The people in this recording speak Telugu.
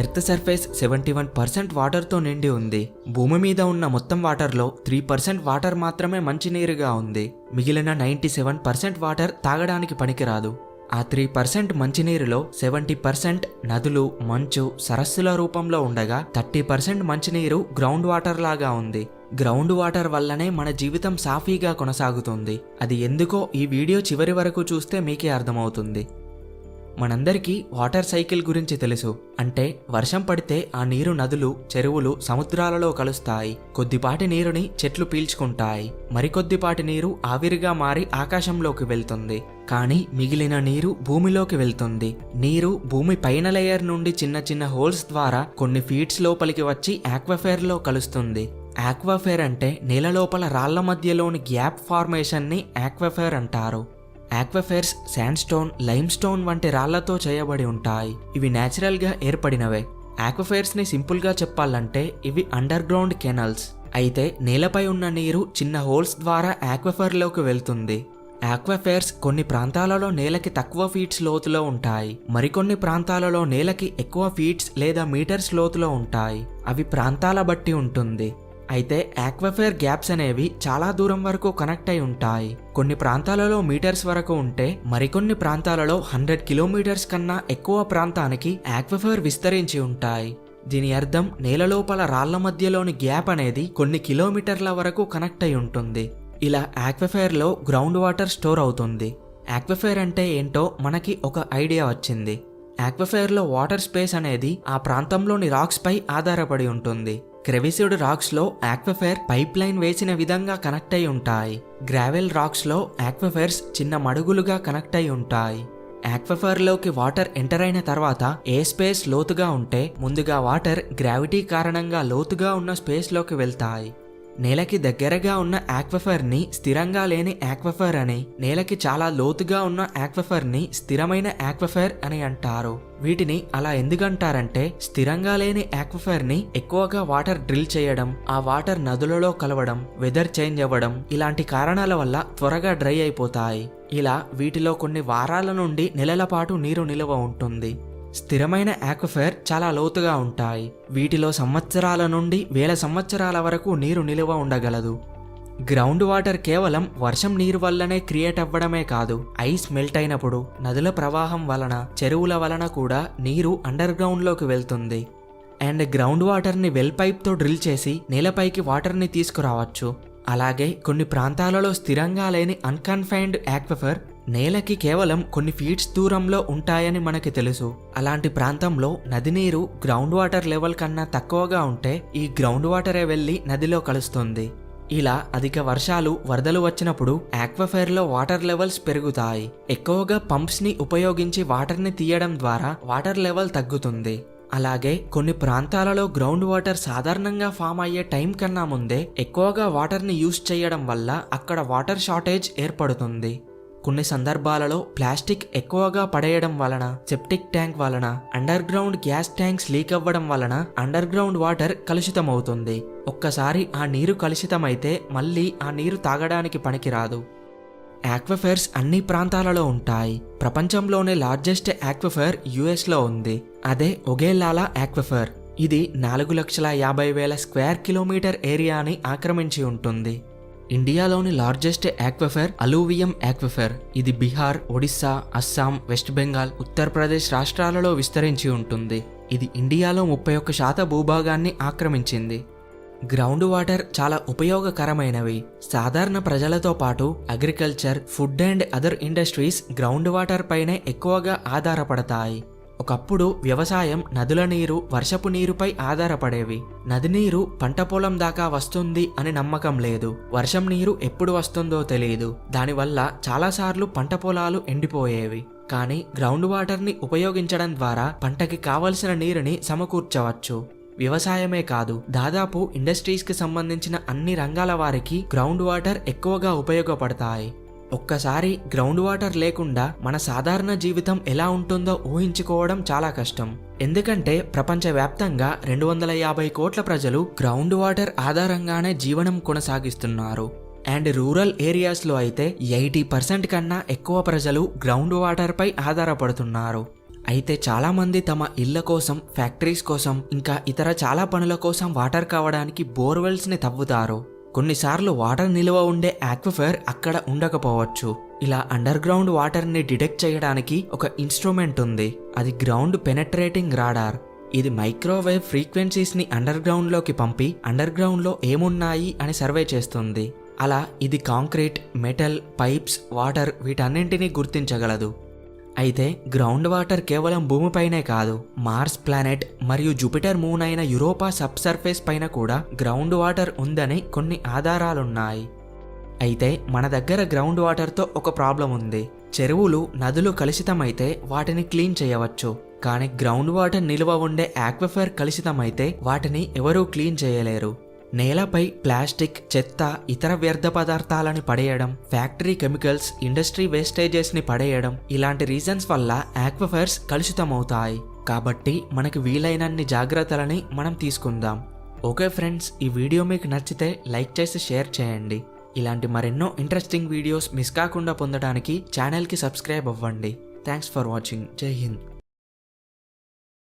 Earth surface seventy one percent వాటర్తో నిండి ఉంది. భూమి మీద ఉన్న మొత్తం వాటర్లో త్రీ పర్సెంట్ వాటర్ మాత్రమే మంచినీరుగా ఉంది. మిగిలిన నైంటీ సెవెన్ పర్సెంట్ వాటర్ తాగడానికి పనికిరాదు. ఆ త్రీ పర్సెంట్ మంచినీరులో సెవెంటీ పర్సెంట్ నదులు మంచు సరస్సుల రూపంలో ఉండగా థర్టీ పర్సెంట్ మంచినీరు గ్రౌండ్ వాటర్ లాగా ఉంది. గ్రౌండ్ వాటర్ వల్లనే మన జీవితం సాఫీగా కొనసాగుతుంది. అది ఎందుకో ఈ వీడియో చివరి వరకు చూస్తే మీకే అర్థమవుతుంది. మనందరికీ వాటర్ సైకిల్ గురించి తెలుసు. అంటే వర్షం పడితే ఆ నీరు నదులు చెరువులు సముద్రాలలో కలుస్తాయి. కొద్దిపాటి నీరుని చెట్లు పీల్చుకుంటాయి. మరికొద్దిపాటి నీరు ఆవిరిగా మారి ఆకాశంలోకి వెళ్తుంది. కానీ మిగిలిన నీరు భూమిలోకి వెళ్తుంది. నీరు భూమి పైన లేయర్ నుండి చిన్న చిన్న హోల్స్ ద్వారా కొన్ని ఫీట్స్ లోపలికి వచ్చి ఆక్వఫేర్లో కలుస్తుంది. ఆక్వాఫేర్ అంటే నేల లోపల రాళ్ళ మధ్యలోని గ్యాప్ ఫార్మేషన్ని ఆక్వఫేర్ అంటారు. ఆక్వఫెర్స్ శాండ్స్టోన్ లైమ్స్టోన్ వంటి రాళ్ళతో చేయబడి ఉంటాయి. ఇవి న్యాచురల్గా ఏర్పడినవే. ఆక్వఫైర్స్ సింపుల్గా చెప్పాలంటే ఇవి అండర్ గ్రౌండ్ కెనల్స్. అయితే నేలపై ఉన్న నీరు చిన్న హోల్స్ ద్వారా ఆక్వఫర్లోకి వెళ్తుంది. ఆక్వాఫైర్స్ కొన్ని ప్రాంతాలలో నేలకి తక్కువ ఫీట్స్ లోతులో ఉంటాయి. మరికొన్ని ప్రాంతాలలో నేలకి ఎక్కువ ఫీట్స్ లేదా మీటర్స్ లోతులో ఉంటాయి. అవి ప్రాంతాల బట్టి ఉంటుంది. అయితే ఆక్వఫేర్ గ్యాప్స్ అనేవి చాలా దూరం వరకు కనెక్ట్ అయి ఉంటాయి. కొన్ని ప్రాంతాలలో మీటర్స్ వరకు ఉంటే మరికొన్ని ప్రాంతాలలో హండ్రెడ్ కిలోమీటర్స్ కన్నా ఎక్కువ ప్రాంతానికి ఆక్వఫేర్ విస్తరించి ఉంటాయి. దీని అర్థం నేలలోపల రాళ్ళ మధ్యలోని గ్యాప్ అనేది కొన్ని కిలోమీటర్ల వరకు కనెక్ట్ అయి ఉంటుంది. ఇలా ఆక్వఫేర్లో గ్రౌండ్ వాటర్ స్టోర్ అవుతుంది. ఆక్వఫేర్ అంటే ఏంటో మనకి ఒక ఐడియా వచ్చింది. ఆక్వఫేర్లో వాటర్ స్పేస్ అనేది ఆ ప్రాంతంలోని రాక్స్పై ఆధారపడి ఉంటుంది. క్రెవిసిడ్ రాక్స్లో ఆక్వఫైర్ పైప్ లైన్ వేసిన విధంగా కనెక్ట్ అయి ఉంటాయి. గ్రావెల్ రాక్స్లో ఆక్వఫైర్స్ చిన్న మడుగులుగా కనెక్ట్ అయి ఉంటాయి. ఆక్వఫైర్లోకి వాటర్ ఎంటర్ అయిన తర్వాత ఏ స్పేస్ లోతుగా ఉంటే ముందుగా వాటర్ గ్రావిటీ కారణంగా లోతుగా ఉన్న స్పేస్లోకి వెళ్తాయి. నేలకి దగ్గరగా ఉన్న ఆక్వఫర్ని స్థిరంగా లేని ఆక్వఫర్ అని నేలకి చాలా లోతుగా ఉన్న ఆక్వఫర్ స్థిరమైన ఆక్వఫర్ అని అంటారు. వీటిని అలా ఎందుకంటారంటే స్థిరంగా లేని ఆక్వఫర్ని ఎక్కువగా వాటర్ డ్రిల్ చేయడం ఆ వాటర్ నదులలో కలవడం వెదర్ చేంజ్ అవ్వడం ఇలాంటి కారణాల వల్ల త్వరగా డ్రై అయిపోతాయి. ఇలా వీటిలో కొన్ని వారాల నుండి నెలల పాటు నీరు నిలువ ఉంటుంది. స్థిరమైన ఆక్వఫైర్ చాలా లోతుగా ఉంటాయి. వీటిలో సంవత్సరాల నుండి వేల సంవత్సరాల వరకు నీరు నిలువ ఉండగలదు. గ్రౌండ్ వాటర్ కేవలం వర్షం నీరు వల్లనే క్రియేట్ అవ్వడమే కాదు. ఐస్ మెల్ట్ అయినప్పుడు నదుల ప్రవాహం వలన చెరువుల వలన కూడా నీరు అండర్ గ్రౌండ్లోకి వెళ్తుంది. అండ్ గ్రౌండ్ వాటర్ని వెల్ పైప్తో డ్రిల్ చేసి నేలపైకి వాటర్ని తీసుకురావచ్చు. అలాగే కొన్ని ప్రాంతాలలో స్థిరంగా లేని అన్కన్ఫైన్డ్ ఆక్వఫర్ నేలకి కేవలం కొన్ని ఫీట్స్ దూరంలో ఉంటాయని మనకి తెలుసు. అలాంటి ప్రాంతంలో నది నీరు గ్రౌండ్ వాటర్ లెవెల్ కన్నా తక్కువగా ఉంటే ఈ గ్రౌండ్ వాటరే వెళ్ళి నదిలో కలుస్తుంది. ఇలా అధిక వర్షాలు వరదలు వచ్చినప్పుడు ఆక్వఫైర్లో వాటర్ లెవెల్స్ పెరుగుతాయి. ఎక్కువగా పంప్స్ని ఉపయోగించి వాటర్ని తీయడం ద్వారా వాటర్ లెవెల్ తగ్గుతుంది. అలాగే కొన్ని ప్రాంతాలలో గ్రౌండ్ వాటర్ సాధారణంగా ఫామ్ అయ్యే టైం కన్నా ముందే ఎక్కువగా వాటర్ని యూస్ చేయడం వల్ల అక్కడ వాటర్ షార్టేజ్ ఏర్పడుతుంది. కొన్ని సందర్భాలలో ప్లాస్టిక్ ఎక్కువగా పడేయడం వలన సెప్టిక్ ట్యాంక్ వలన under ground gas tanks leak అవ్వడం వలన అండర్ గ్రౌండ్ వాటర్ కలుషితమవుతుంది. ఒక్కసారి ఆ నీరు కలుషితమైతే మళ్ళీ ఆ నీరు తాగడానికి పనికిరాదు. ఆక్వఫైర్స్ అన్ని ప్రాంతాలలో ఉంటాయి. ప్రపంచంలోనే లార్జెస్ట్ ఆక్వఫైర్ యుఎస్లో ఉంది. అదే ఒగేలాలా ఆక్వఫైర్ ఇది నాలుగు లక్షల యాభై వేల స్క్వేర్ కిలోమీటర్ ఏరియాని ఆక్రమించి ఉంటుంది. ఇండియాలోని లార్జెస్ట్ ఆక్వఫైర్ అలూవియం ఆక్వఫైర్ ఇది బీహార్ ఒడిస్సా అస్సాం వెస్ట్ బెంగాల్ ఉత్తరప్రదేశ్ రాష్ట్రాలలో విస్తరించి ఉంటుంది. ఇది ఇండియాలో ముప్పై ఒక్క శాత భూభాగాన్ని ఆక్రమించింది. గ్రౌండ్ వాటర్ చాలా ఉపయోగకరమైనవి. సాధారణ ప్రజలతో పాటు agriculture food and other industries ground water పైనే ఎక్కువగా ఆధారపడతాయి. ఒకప్పుడు వ్యవసాయం నదుల నీరు వర్షపు నీరుపై ఆధారపడేవి. నది నీరు పంట పొలం దాకా వస్తుంది అని నమ్మకం లేదు. వర్షం నీరు ఎప్పుడు వస్తుందో తెలియదు దానివల్ల చాలాసార్లు పంట పొలాలు ఎండిపోయేవి. కానీ గ్రౌండ్ వాటర్ని ఉపయోగించడం ద్వారా పంటకి కావలసిన నీరుని సమకూర్చవచ్చు. వ్యవసాయమే కాదు దాదాపు ఇండస్ట్రీస్కి సంబంధించిన అన్ని రంగాల వారికి గ్రౌండ్ వాటర్ ఎక్కువగా ఉపయోగపడతాయి. ఒక్కసారి గ్రౌండ్ వాటర్ లేకుండా మన సాధారణ జీవితం ఎలా ఉంటుందో ఊహించుకోవడం చాలా కష్టం. ఎందుకంటే ప్రపంచవ్యాప్తంగా రెండు వందల యాభై కోట్ల ప్రజలు గ్రౌండ్ వాటర్ ఆధారంగానే జీవనం కొనసాగిస్తున్నారు. అండ్ రూరల్ ఏరియాస్లో అయితే ఎయిటీ పర్సెంట్ కన్నా ఎక్కువ ప్రజలు గ్రౌండ్ వాటర్పై ఆధారపడుతున్నారు. అయితే చాలామంది తమ ఇళ్ళ కోసం ఫ్యాక్టరీస్ కోసం ఇంకా ఇతర చాలా పనుల కోసం వాటర్ కావడానికి బోర్వెల్స్ని తవ్వుతారు. కొన్నిసార్లు వాటర్ నిల్వ ఉండే ఆక్విఫైర్ అక్కడ ఉండకపోవచ్చు. ఇలా అండర్ గ్రౌండ్ వాటర్ని డిటెక్ట్ చేయడానికి ఒక ఇన్స్ట్రుమెంట్ ఉంది. అది గ్రౌండ్ పెనట్రేటింగ్ రాడార్. ఇది మైక్రోవేవ్ ఫ్రీక్వెన్సీస్ని అండర్ గ్రౌండ్లోకి పంపి అండర్ గ్రౌండ్లో ఏమున్నాయి అని సర్వే చేస్తుంది. అలా ఇది కాంక్రీట్ మెటల్ పైప్స్ వాటర్ వీటన్నింటినీ గుర్తించగలదు. అయితే గ్రౌండ్ వాటర్ కేవలం భూమిపైనే కాదు మార్స్ ప్లానెట్ మరియు జూపిటర్ మూన్ అయిన యూరోపా సబ్ సర్ఫేస్ పైన కూడా గ్రౌండ్ వాటర్ ఉందని కొన్ని ఆధారాలున్నాయి. అయితే మన దగ్గర గ్రౌండ్ వాటర్తో ఒక ప్రాబ్లం ఉంది. చెరువులు నదులు కలుషితమైతే వాటిని క్లీన్ చేయవచ్చు. కానీ గ్రౌండ్ వాటర్ నిల్వ ఉండే ఆక్వఫర్ కలుషితమైతే వాటిని ఎవరూ క్లీన్ చేయలేరు. నేలపై ప్లాస్టిక్ చెత్త ఇతర వ్యర్థ పదార్థాలని పడేయడం ఫ్యాక్టరీ కెమికల్స్ ఇండస్ట్రీ వేస్టేజెస్ని పడేయడం ఇలాంటి రీజన్స్ వల్ల ఆక్వఫైర్స్ కలుషితమవుతాయి. కాబట్టి మనకి వీలైనన్ని జాగ్రత్తలని మనం తీసుకుందాం. ఓకే ఫ్రెండ్స్ ఈ వీడియో మీకు నచ్చితే లైక్ చేసి షేర్ చేయండి. ఇలాంటి మరెన్నో ఇంట్రెస్టింగ్ వీడియోస్ మిస్ కాకుండా పొందడానికి ఛానల్కి సబ్స్క్రైబ్ అవ్వండి. Thanks for watching. జై హింద్.